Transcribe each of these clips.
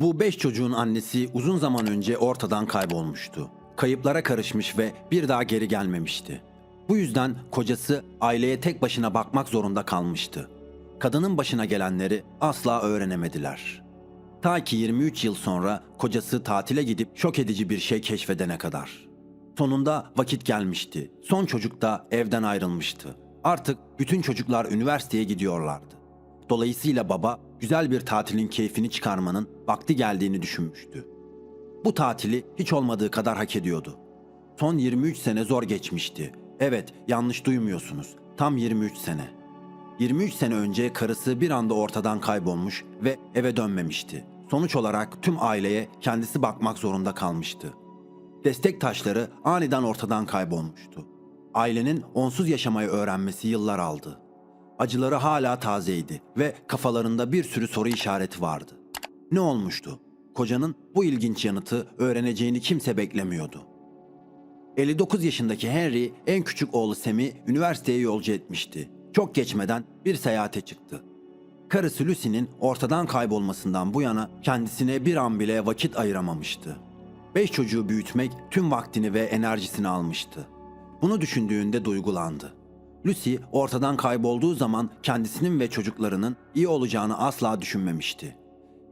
Bu beş çocuğun annesi uzun zaman önce ortadan kaybolmuştu. Kayıplara karışmış ve bir daha geri gelmemişti. Bu yüzden kocası aileye tek başına bakmak zorunda kalmıştı. Kadının başına gelenleri asla öğrenemediler. Ta ki 23 yıl sonra kocası tatile gidip şok edici bir şey keşfedene kadar. Sonunda vakit gelmişti. Son çocuk da evden ayrılmıştı. Artık bütün çocuklar üniversiteye gidiyorlardı. Dolayısıyla baba güzel bir tatilin keyfini çıkarmanın vakti geldiğini düşünmüştü. Bu tatili hiç olmadığı kadar hak ediyordu. Son 23 sene zor geçmişti. Evet, yanlış duymuyorsunuz. Tam 23 sene. 23 sene önce karısı bir anda ortadan kaybolmuş ve eve dönmemişti. Sonuç olarak tüm aileye kendisi bakmak zorunda kalmıştı. Destek taşları aniden ortadan kaybolmuştu. Ailenin onsuz yaşamayı öğrenmesi yıllar aldı. Acıları hala tazeydi ve kafalarında bir sürü soru işareti vardı. Ne olmuştu? Kocanın bu ilginç yanıtı öğreneceğini kimse beklemiyordu. 59 yaşındaki Henry en küçük oğlu Sam'i üniversiteye yolcu etmişti. Çok geçmeden bir seyahate çıktı. Karısı Lucy'nin ortadan kaybolmasından bu yana kendisine bir an bile vakit ayıramamıştı. Beş çocuğu büyütmek tüm vaktini ve enerjisini almıştı. Bunu düşündüğünde duygulandı. Lucy ortadan kaybolduğu zaman kendisinin ve çocuklarının iyi olacağını asla düşünmemişti.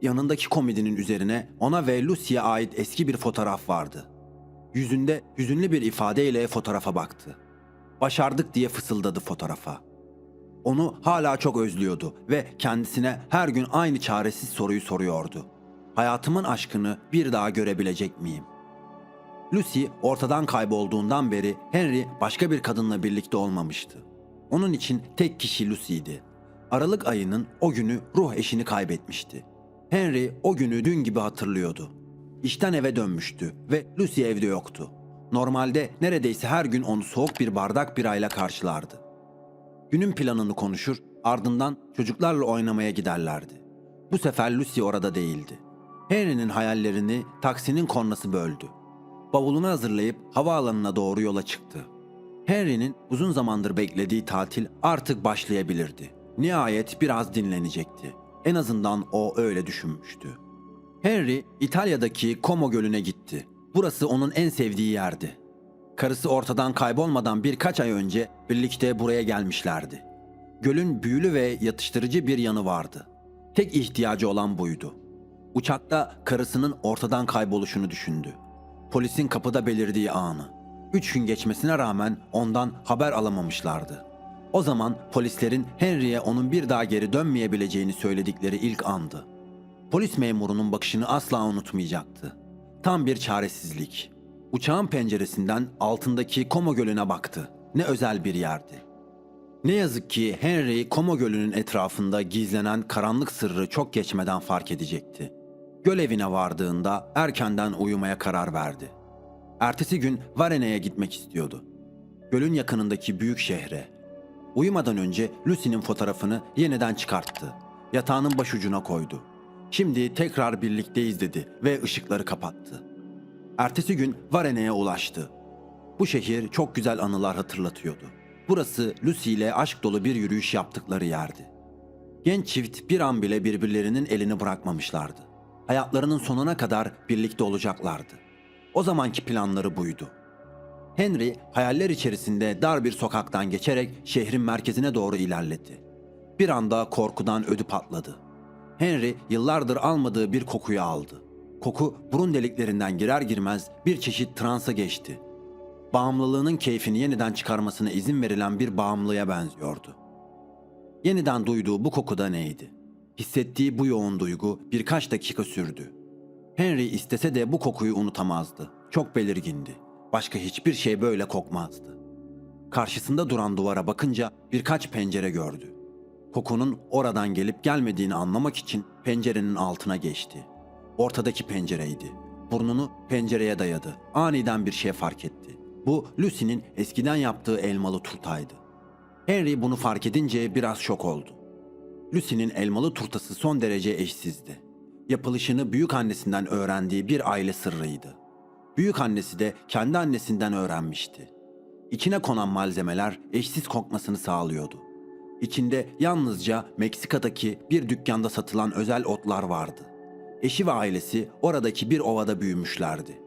Yanındaki komedinin üzerine ona ve Lucy'ye ait eski bir fotoğraf vardı. Yüzünde hüzünlü bir ifadeyle fotoğrafa baktı. Başardık diye fısıldadı fotoğrafa. Onu hala çok özlüyordu ve kendisine her gün aynı çaresiz soruyu soruyordu. Hayatımın aşkını bir daha görebilecek miyim? Lucy ortadan kaybolduğundan beri Henry başka bir kadınla birlikte olmamıştı. Onun için tek kişi Lucy'ydi. Aralık ayının o günü ruh eşini kaybetmişti. Henry o günü dün gibi hatırlıyordu. İşten eve dönmüştü ve Lucy evde yoktu. Normalde neredeyse her gün onu soğuk bir bardak birayla karşılardı. Günün planını konuşur, ardından çocuklarla oynamaya giderlerdi. Bu sefer Lucy orada değildi. Henry'nin hayallerini taksinin kornası böldü. Bavulunu hazırlayıp havaalanına doğru yola çıktı. Henry'nin uzun zamandır beklediği tatil artık başlayabilirdi. Nihayet biraz dinlenecekti. En azından o öyle düşünmüştü. Henry İtalya'daki Como Gölü'ne gitti. Burası onun en sevdiği yerdi. Karısı ortadan kaybolmadan birkaç ay önce birlikte buraya gelmişlerdi. Gölün büyülü ve yatıştırıcı bir yanı vardı. Tek ihtiyacı olan buydu. Uçakta karısının ortadan kayboluşunu düşündü. Polisin kapıda belirdiği anı. Üç gün geçmesine rağmen ondan haber alamamışlardı. O zaman polislerin Henry'e onun bir daha geri dönmeyebileceğini söyledikleri ilk andı. Polis memurunun bakışını asla unutmayacaktı. Tam bir çaresizlik. Uçağın penceresinden altındaki Como Gölü'ne baktı. Ne özel bir yerdi. Ne yazık ki Henry Como Gölü'nün etrafında gizlenen karanlık sırrı çok geçmeden fark edecekti. Göl evine vardığında erkenden uyumaya karar verdi. Ertesi gün Varene'ye gitmek istiyordu. Gölün yakınındaki büyük şehre. Uyumadan önce Lucy'nin fotoğrafını yeniden çıkarttı. Yatağının başucuna koydu. Şimdi tekrar birlikteyiz dedi ve ışıkları kapattı. Ertesi gün Varene'ye ulaştı. Bu şehir çok güzel anılar hatırlatıyordu. Burası Lucy ile aşk dolu bir yürüyüş yaptıkları yerdi. Genç çift bir an bile birbirlerinin elini bırakmamışlardı. Hayatlarının sonuna kadar birlikte olacaklardı. O zamanki planları buydu. Henry hayaller içerisinde dar bir sokaktan geçerek şehrin merkezine doğru ilerledi. Bir anda korkudan ödü patladı. Henry yıllardır almadığı bir kokuyu aldı. Koku burun deliklerinden girer girmez bir çeşit transa geçti. Bağımlılığının keyfini yeniden çıkarmasına izin verilen bir bağımlıya benziyordu. Yeniden duyduğu bu koku da neydi? Hissettiği bu yoğun duygu birkaç dakika sürdü. Henry istese de bu kokuyu unutamazdı. Çok belirgindi. Başka hiçbir şey böyle kokmazdı. Karşısında duran duvara bakınca birkaç pencere gördü. Kokunun oradan gelip gelmediğini anlamak için pencerenin altına geçti. Ortadaki pencereydi. Burnunu pencereye dayadı. Aniden bir şey fark etti. Bu Lucy'nin eskiden yaptığı elmalı turtaydı. Henry bunu fark edince biraz şok oldu. Lucy'nin elmalı turtası son derece eşsizdi. Yapılışını büyük annesinden öğrendiği bir aile sırrıydı. Büyük annesi de kendi annesinden öğrenmişti. İçine konan malzemeler eşsiz kokmasını sağlıyordu. İçinde yalnızca Meksika'daki bir dükkanda satılan özel otlar vardı. Eşi ve ailesi oradaki bir ovada büyümüşlerdi.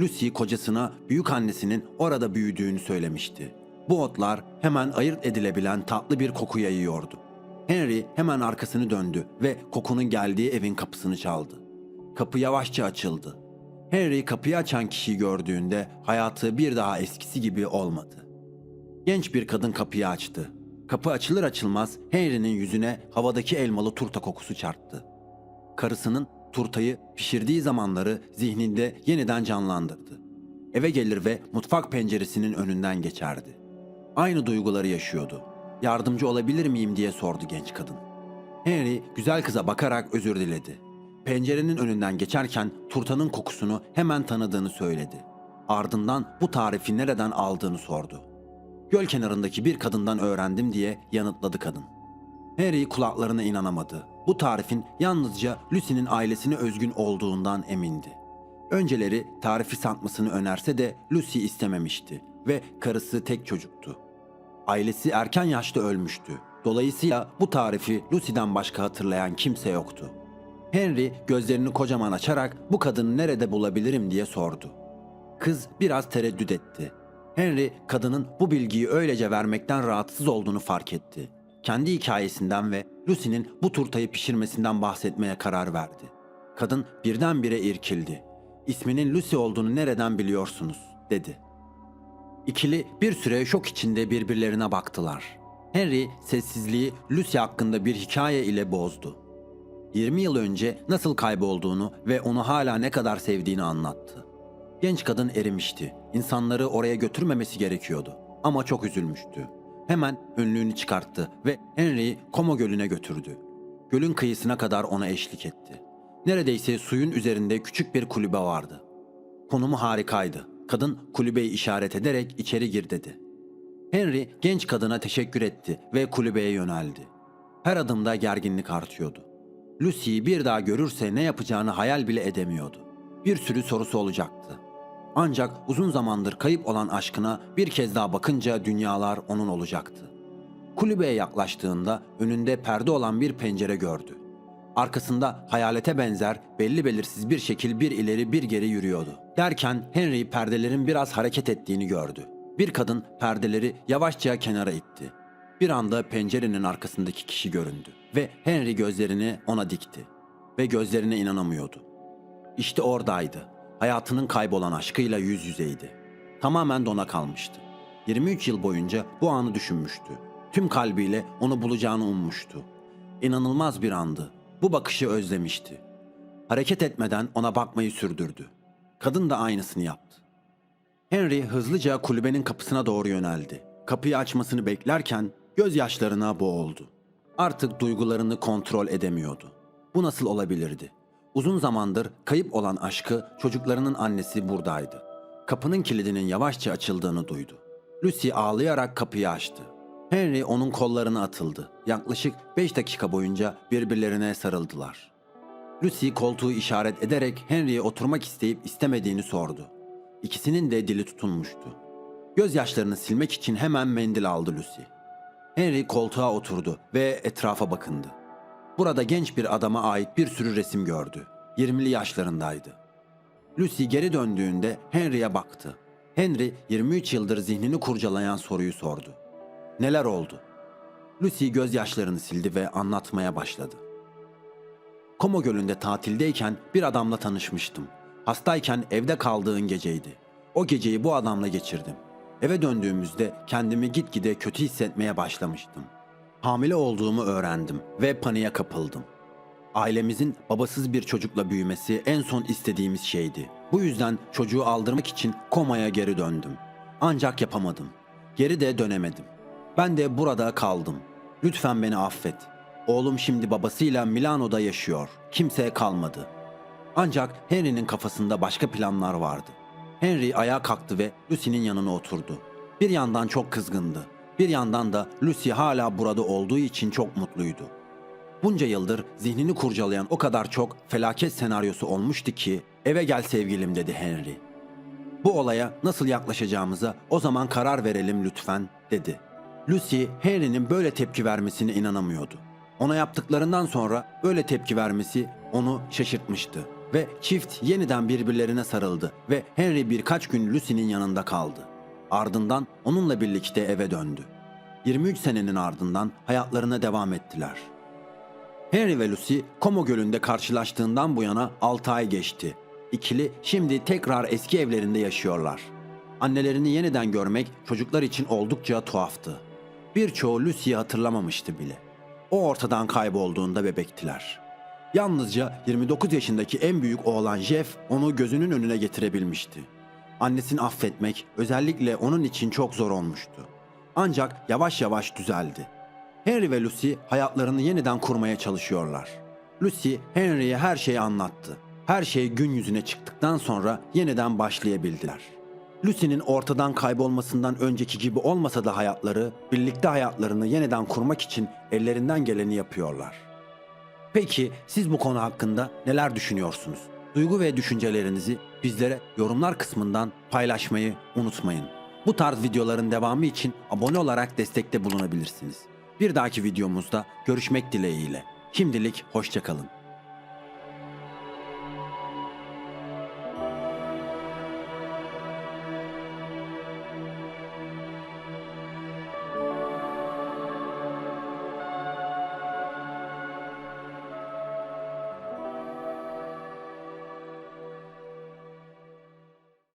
Lucy kocasına büyük annesinin orada büyüdüğünü söylemişti. Bu otlar hemen ayırt edilebilen tatlı bir koku yayıyordu. Henry hemen arkasını döndü ve kokunun geldiği evin kapısını çaldı. Kapı yavaşça açıldı. Henry kapıyı açan kişiyi gördüğünde hayatı bir daha eskisi gibi olmadı. Genç bir kadın kapıyı açtı. Kapı açılır açılmaz Henry'nin yüzüne havadaki elmalı turta kokusu çarptı. Karısının turtayı pişirdiği zamanları zihninde yeniden canlandırdı. Eve gelir ve mutfak penceresinin önünden geçerdi. Aynı duyguları yaşıyordu. Yardımcı olabilir miyim diye sordu genç kadın. Henry güzel kıza bakarak özür diledi. Pencerenin önünden geçerken turtanın kokusunu hemen tanıdığını söyledi. Ardından bu tarifi nereden aldığını sordu. Göl kenarındaki bir kadından öğrendim diye yanıtladı kadın. Harry kulaklarına inanamadı. Bu tarifin yalnızca Lucy'nin ailesine özgün olduğundan emindi. Önceleri tarifi satmasını önerse de Lucy istememişti ve karısı tek çocuktu. Ailesi erken yaşta ölmüştü. Dolayısıyla bu tarifi Lucy'den başka hatırlayan kimse yoktu. Henry gözlerini kocaman açarak bu kadını nerede bulabilirim diye sordu. Kız biraz tereddüt etti. Henry kadının bu bilgiyi öylece vermekten rahatsız olduğunu fark etti. Kendi hikayesinden ve Lucy'nin bu turtayı pişirmesinden bahsetmeye karar verdi. Kadın birdenbire irkildi. İsminin Lucy olduğunu nereden biliyorsunuz dedi. İkili bir süre şok içinde birbirlerine baktılar. Henry sessizliği Lucy hakkında bir hikaye ile bozdu. 20 yıl önce nasıl kaybolduğunu ve onu hala ne kadar sevdiğini anlattı. Genç kadın erimişti. İnsanları oraya götürmemesi gerekiyordu. Ama çok üzülmüştü. Hemen önlüğünü çıkarttı ve Henry'i Como Gölü'ne götürdü. Gölün kıyısına kadar ona eşlik etti. Neredeyse suyun üzerinde küçük bir kulübe vardı. Konumu harikaydı. Kadın kulübeyi işaret ederek içeri gir dedi. Henry genç kadına teşekkür etti ve kulübeye yöneldi. Her adımda gerginlik artıyordu. Lucy'yi bir daha görürse ne yapacağını hayal bile edemiyordu. Bir sürü sorusu olacaktı. Ancak uzun zamandır kayıp olan aşkına bir kez daha bakınca dünyalar onun olacaktı. Kulübeye yaklaştığında önünde perde olan bir pencere gördü. Arkasında hayalete benzer belli belirsiz bir şekil bir ileri bir geri yürüyordu. Derken Henry perdelerin biraz hareket ettiğini gördü. Bir kadın perdeleri yavaşça kenara itti. Bir anda pencerenin arkasındaki kişi göründü ve Henry gözlerini ona dikti ve gözlerine inanamıyordu. İşte oradaydı. Hayatının kaybolan aşkıyla yüz yüzeydi. Tamamen dona kalmıştı. 23 yıl boyunca bu anı düşünmüştü. Tüm kalbiyle onu bulacağını ummuştu. İnanılmaz bir andı. Bu bakışı özlemişti. Hareket etmeden ona bakmayı sürdürdü. Kadın da aynısını yaptı. Henry hızlıca kulübenin kapısına doğru yöneldi. Kapıyı açmasını beklerken gözyaşlarına boğuldu. Artık duygularını kontrol edemiyordu. Bu nasıl olabilirdi? Uzun zamandır kayıp olan aşkı çocuklarının annesi buradaydı. Kapının kilidinin yavaşça açıldığını duydu. Lucy ağlayarak kapıyı açtı. Henry onun kollarına atıldı. Yaklaşık 5 dakika boyunca birbirlerine sarıldılar. Lucy koltuğu işaret ederek Henry'e oturmak isteyip istemediğini sordu. İkisinin de dili tutulmuştu. Gözyaşlarını silmek için hemen mendil aldı Lucy. Henry koltuğa oturdu ve etrafa bakındı. Burada genç bir adama ait bir sürü resim gördü. 20'li yaşlarındaydı. Lucy geri döndüğünde Henry'e baktı. Henry 23 yıldır zihnini kurcalayan soruyu sordu. Neler oldu? Lucy gözyaşlarını sildi ve anlatmaya başladı. Como Gölü'nde tatildeyken bir adamla tanışmıştım. Hastayken evde kaldığın geceydi. O geceyi bu adamla geçirdim. Eve döndüğümüzde kendimi gitgide kötü hissetmeye başlamıştım. Hamile olduğumu öğrendim ve paniğe kapıldım. Ailemizin babasız bir çocukla büyümesi en son istediğimiz şeydi. Bu yüzden çocuğu aldırmak için komaya geri döndüm. Ancak yapamadım. Geri de dönemedim. Ben de burada kaldım. Lütfen beni affet. Oğlum şimdi babasıyla Milano'da yaşıyor. Kimseye kalmadı. Ancak Henry'nin kafasında başka planlar vardı. Henry ayağa kalktı ve Lucy'nin yanına oturdu. Bir yandan çok kızgındı. Bir yandan da Lucy hala burada olduğu için çok mutluydu. Bunca yıldır zihnini kurcalayan o kadar çok felaket senaryosu olmuştu ki eve gel sevgilim dedi Henry. Bu olaya nasıl yaklaşacağımıza o zaman karar verelim lütfen dedi. Lucy Henry'nin böyle tepki vermesine inanamıyordu. Ona yaptıklarından sonra böyle tepki vermesi onu şaşırtmıştı. Ve çift yeniden birbirlerine sarıldı ve Henry birkaç gün Lucy'nin yanında kaldı. Ardından onunla birlikte eve döndü. 23 senenin ardından hayatlarına devam ettiler. Henry ve Lucy Como Gölü'nde karşılaştığından bu yana 6 ay geçti. İkili şimdi tekrar eski evlerinde yaşıyorlar. Annelerini yeniden görmek çocuklar için oldukça tuhaftı. Birçoğu Lucy'yi hatırlamamıştı bile. O ortadan kaybolduğunda bebektiler. Yalnızca 29 yaşındaki en büyük oğlan Jeff onu gözünün önüne getirebilmişti. Annesini affetmek özellikle onun için çok zor olmuştu. Ancak yavaş yavaş düzeldi. Henry ve Lucy hayatlarını yeniden kurmaya çalışıyorlar. Lucy Henry'e her şeyi anlattı. Her şey gün yüzüne çıktıktan sonra yeniden başlayabildiler. Lucy'nin ortadan kaybolmasından önceki gibi olmasa da hayatları, birlikte hayatlarını yeniden kurmak için ellerinden geleni yapıyorlar. Peki siz bu konu hakkında neler düşünüyorsunuz? Duygu ve düşüncelerinizi bizlere yorumlar kısmından paylaşmayı unutmayın. Bu tarz videoların devamı için abone olarak destekte bulunabilirsiniz. Bir dahaki videomuzda görüşmek dileğiyle. Şimdilik hoşçakalın.